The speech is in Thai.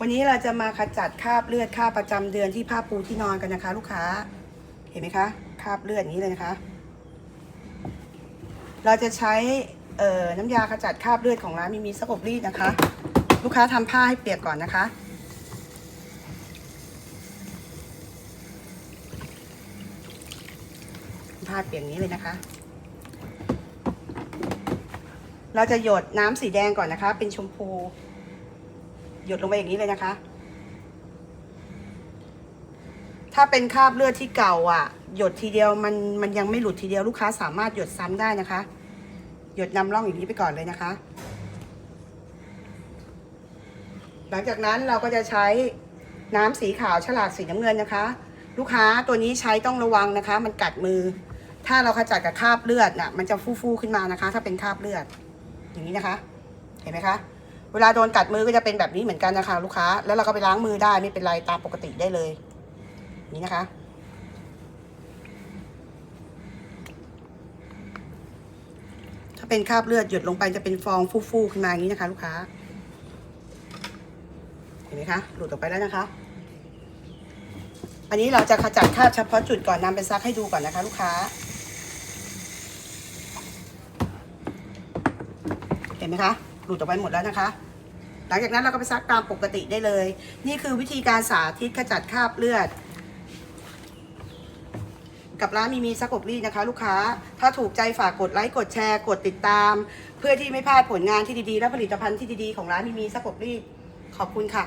วันนี้เราจะมาขจัดคราบเลือดคราบประจำเดือนที่ผ้าปูที่นอนกันนะคะ ลูกค้า เห็นไหมคะคราบเลือดอย่างนี้เลยนะคะ เราจะใช้น้ำยาขจัดคราบเลือดของร้านมีมีสกบรีดนะคะ ลูกค้าทำผ้าให้เปียกก่อนนะคะ ผ้าเปียกอย่างนี้เลยนะคะ เราจะหยดน้ำสีแดงก่อนนะคะ เป็นชมพู หยดลงไปอย่างนี้เลยนะคะ ถ้าเป็นคราบเลือดที่เก่าอะ หยดทีเดียวมันมันยังไม่หลุดทีเดียวลูกค้าสามารถหยดซ้ำได้นะคะ หยดนำร่องอย่างนี้ไปก่อนเลยนะคะ หลังจากนั้นเราก็จะใช้น้ำสีขาวฉลากสีน้ำเงินนะคะ ลูกค้าตัวนี้ใช้ต้องระวังนะคะ มันกัดมือ ถ้าเราขจัดกับคราบเลือดน่ะมันจะฟูๆขึ้นมานะคะ ถ้าเป็นคราบเลือด อย่างนี้นะคะ เห็นไหมคะ เวลาโดนกัดมือก็จะเป็นแบบนี้เหมือนกันนะคะ ลูกค้า แล้วเราก็ไปล้างมือได้ไม่เป็นไรตามปกติได้เลย นี่นะคะ ถ้าเป็นคราบเลือดหยดลงไปจะเป็นฟองฟูๆขึ้นมาอย่างนี้นะคะ ลูกค้า เห็นไหมคะ หลุดออกไปแล้วนะคะ อันนี้เราจะขจัดคราบเฉพาะจุดก่อนนำไปซักให้ดูก่อนนะคะ ลูกค้าเห็นไหมคะ หลุดออกไปหมดแล้วนะคะ หลังจากนั้นเราก็ไปซักตามปกติได้เลย นี่คือวิธีการสาธิตขจัดคราบเลือด กับร้านมีมีซักอบรีดนะคะ ลูกค้า ถ้าถูกใจฝากกดไลค์กดแชร์ กดติดตาม เพื่อที่ไม่พลาดผลงานที่ดีๆ และผลิตภัณฑ์ที่ดีๆของร้านมีมีซักอบรีดขอบคุณค่ะ